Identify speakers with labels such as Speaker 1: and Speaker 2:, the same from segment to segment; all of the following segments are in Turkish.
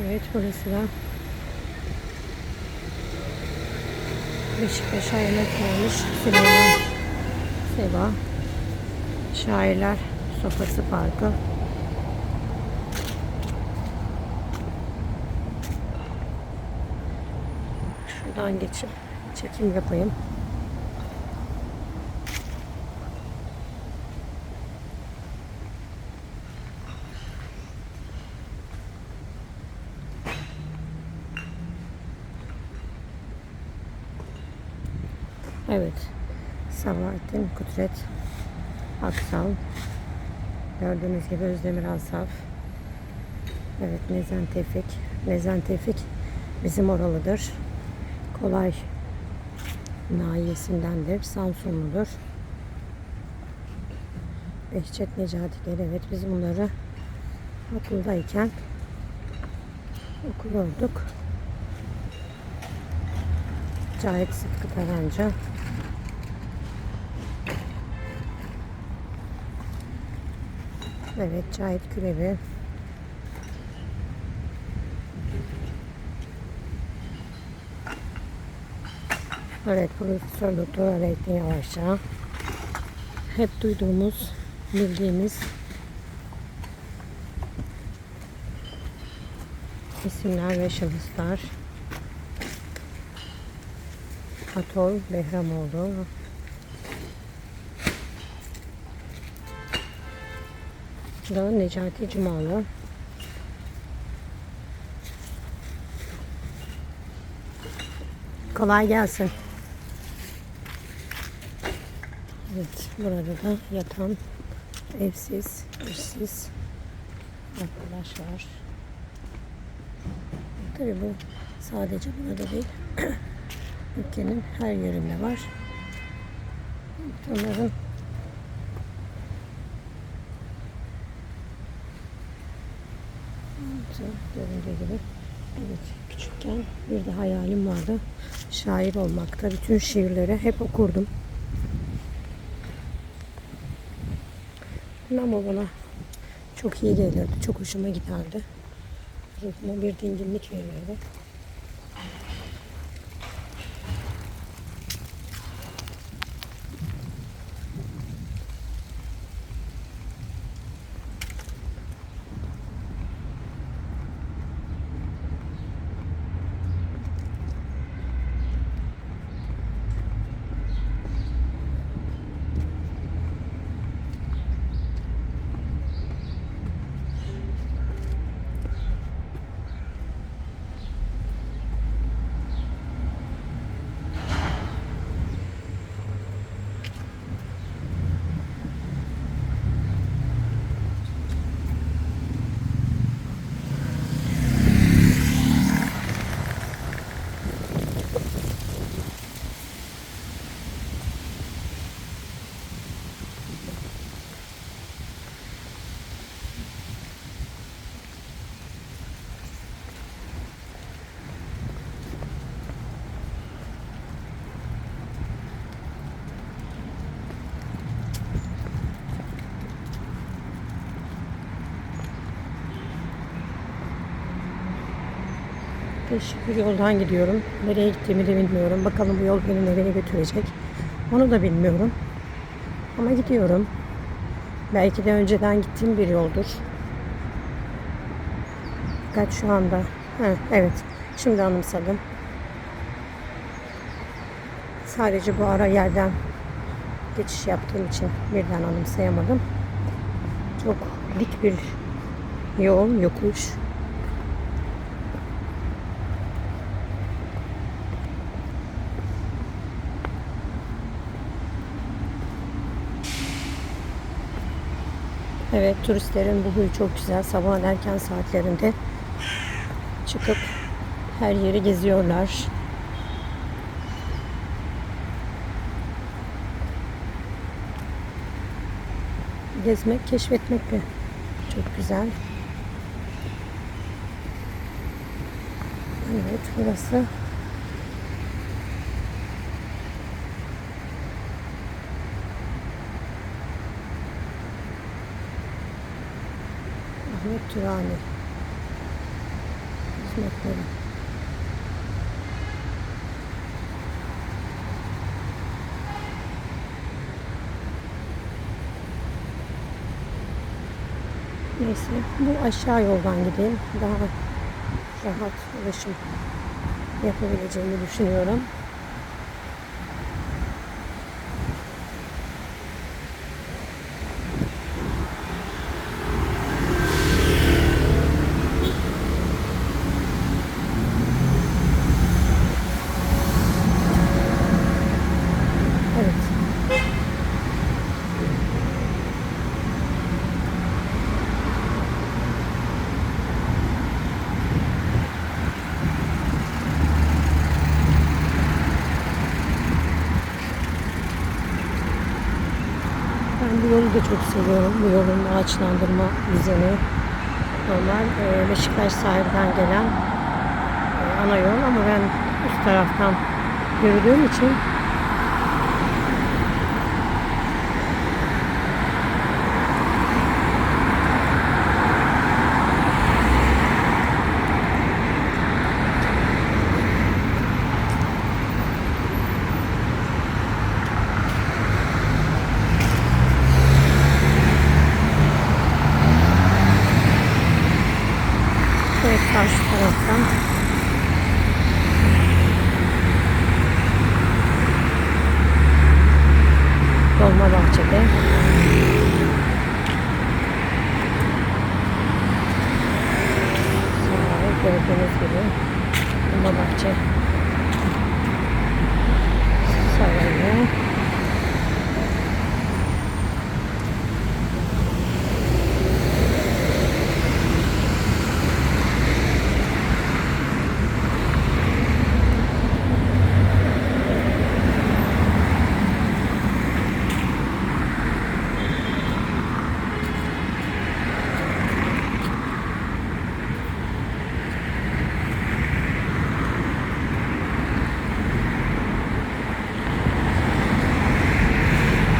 Speaker 1: Evet burası da Beşiktaş'a yemek vermiş Süleyman Seba. Şairler Sofası Parkı. Şuradan geçip çekim yapayım. Evet. Sabahattin Kudret Aksal. Gördüğünüz gibi Özdemir Asaf. Evet Nezen Tevfik. Nezen Tevfik bizim oralıdır. Kolay nahiyesindendir. Samsunludur. Behçet Necatiler evet biz bunları okuldayken okuluyorduk. Cahit Sıtkı Tarancı. Evet Cahit Kürevi. Evet Profesör Doktor Aleyhtin Yavaşça. Hep duyduğumuz, bildiğimiz isimler ve şahıslar. Atol Behramoğlu. Da Necati Cumalı. Kolay gelsin. Evet, burada da yatan evsiz, işsiz arkadaşlar. Tabii bu sadece burada değil. Ülkenin her yerinde var. Onların göründüğü gibi. Evet küçükken bir de hayalim vardı. Şair olmakta bütün şiirleri hep okurdum. Ama bana çok iyi gelirdi çok hoşuma giderdi. Ruhuma bir dinginlik veriyordu Değişik bir yoldan gidiyorum. Nereye gittiğimi de bilmiyorum. Bakalım bu yol beni nereye götürecek. Onu da bilmiyorum. Ama gidiyorum. Belki de önceden gittiğim bir yoldur. Fakat şu anda... Ha, evet. Şimdi anımsadım. Sadece bu ara yerden geçiş yaptığım için birden anımsayamadım. Çok dik bir yol, yokuş. Evet turistlerin bu huyu çok güzel. Sabahın erken saatlerinde çıkıp her yeri geziyorlar. Gezmek, keşfetmek de çok güzel. Evet burası Ahmet Turani. hizmetleri. Neyse bu aşağı yoldan gideyim. Daha rahat ulaşım yapabileceğimi düşünüyorum. Evet. Ben bu yolu da çok seviyorum. Bu yolun ağaçlandırma düzeni. Normal e, Beşiktaş sahilden gelen e, ana yol ama ben üst taraftan yürüdüğüm için evet karşı taraftan Dolmabahçe'de Sonra gördüğünüz gibi Dolmabahçe Sarayı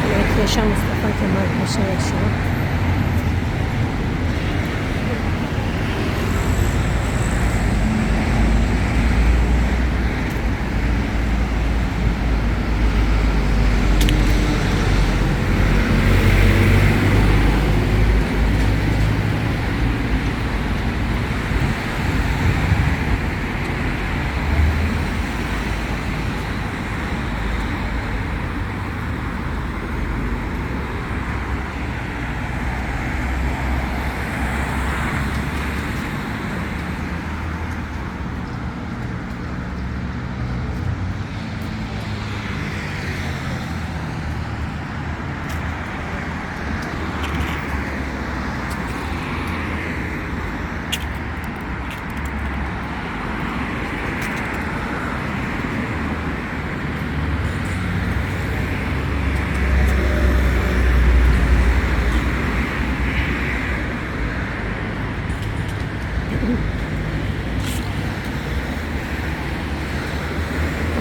Speaker 1: Evet yaşa Mustafa Kemal Paşa yaşa.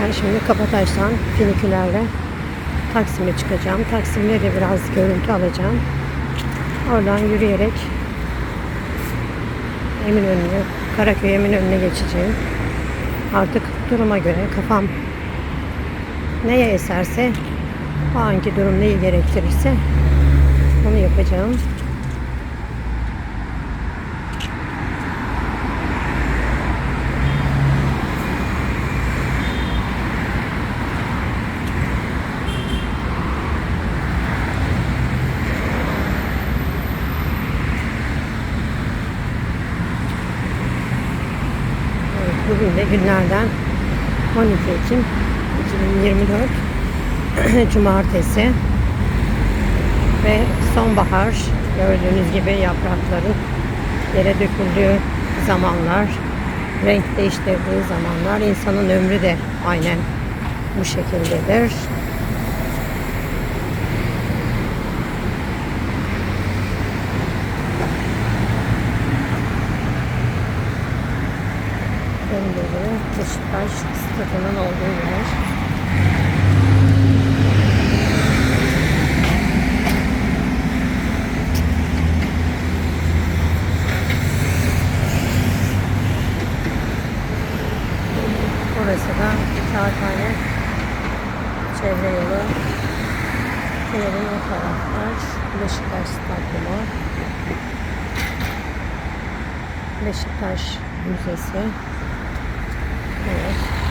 Speaker 1: Ben şimdi Kabataş'tan finikülerle Taksim'e çıkacağım. Taksim'de de biraz görüntü alacağım. Oradan yürüyerek Eminönü'ne, Karaköy Eminönü'ne geçeceğim. Artık duruma göre kafam neye eserse o anki durum neyi gerektirirse onu yapacağım. Evet, bugün de günlerden 12 Ekim 2024 Cumartesi ve sonbahar gördüğünüz gibi yaprakların yere döküldüğü zamanlar renk değiştirdiği zamanlar insanın ömrü de aynen bu şekildedir. Stadının olduğu yer. Burası da Kağıthane çevre yolu. Tünelin o taraflar. Beşiktaş Stadyumu. Beşiktaş Müzesi. Evet.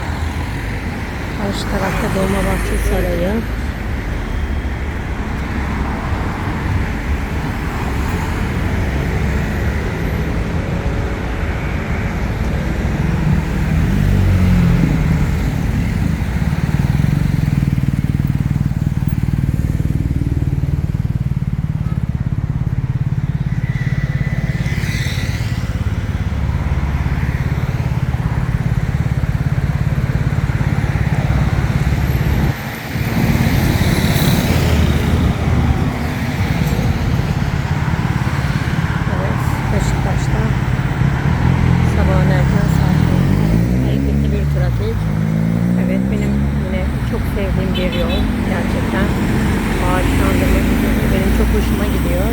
Speaker 1: Karşı tarafta Dolmabahçe Sarayı. Evet, Beşiktaş'ta sabahın erken saatlerinde hareketli bir trafik. Evet, benim yine çok sevdiğim bir yol. Gerçekten ağaçlandırma güzeli benim çok hoşuma gidiyor.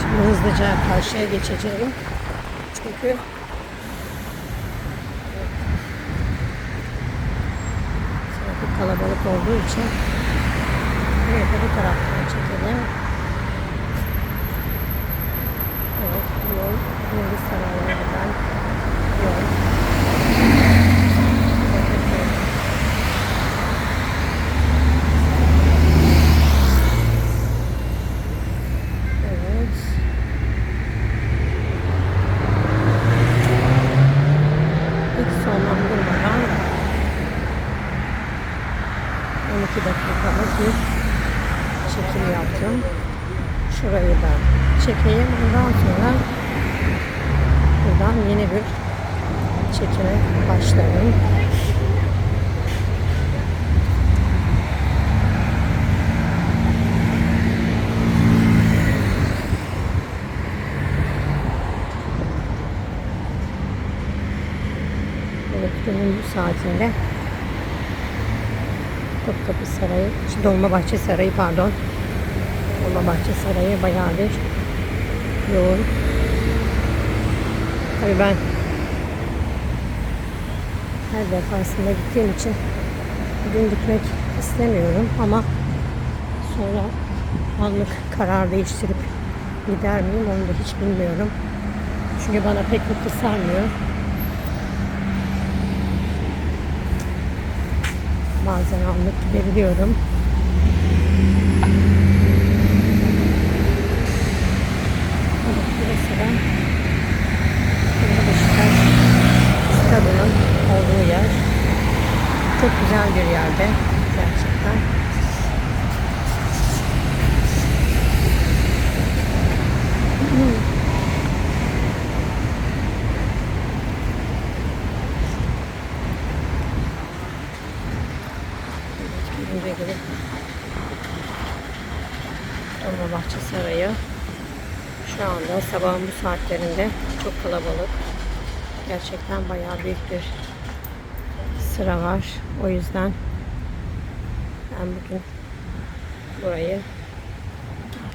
Speaker 1: Şimdi hızlıca karşıya geçeceğim. Çünkü kalabalık olduğu için buraya da bu taraftan çekelim. Evet, bu yol Yıldız Sarayı'na giden yol. Evet, Evet. Hiç sonlandırmadan 12 dakikalık bir yaptım. Şurayı da çekeyim. Ondan sonra buradan yeni bir çekime başlarım. Evet, günün bu saatinde Topkapı Sarayı, Dolmabahçe Sarayı pardon. Dolmabahçe Sarayı bayağı bir yoğun. Tabii ben her defasında gittiğim için bugün gitmek istemiyorum ama sonra anlık karar değiştirip gider miyim onu da hiç bilmiyorum. Çünkü bana pek mutlu sarmıyor. Bazen anlık gidebiliyorum. Evet, burası da burada Beşiktaş stadının olduğu yer. Çok güzel bir yerde gerçekten. Görünce gibi Dolmabahçe Sarayı. Şu anda sabahın bu saatlerinde çok kalabalık. Gerçekten bayağı büyük bir sıra var. O yüzden ben bugün burayı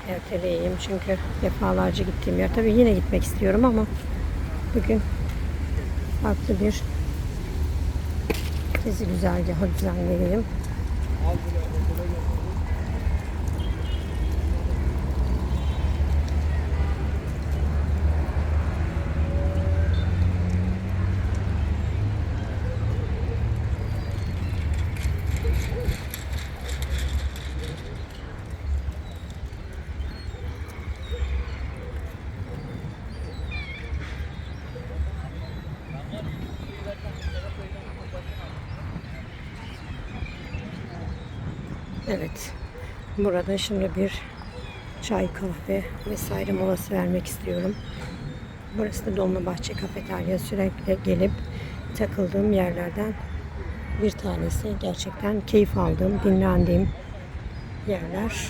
Speaker 1: erteleyeyim. Çünkü defalarca gittiğim yer. Tabii yine gitmek istiyorum ama bugün farklı bir gezi güzergahı düzenleyeyim. Evet. Burada şimdi bir çay, kahve vesaire molası vermek istiyorum. Burası da Dolmabahçe Kafeterya. Sürekli gelip takıldığım yerlerden bir tanesi. Gerçekten keyif aldığım, dinlendiğim yerler.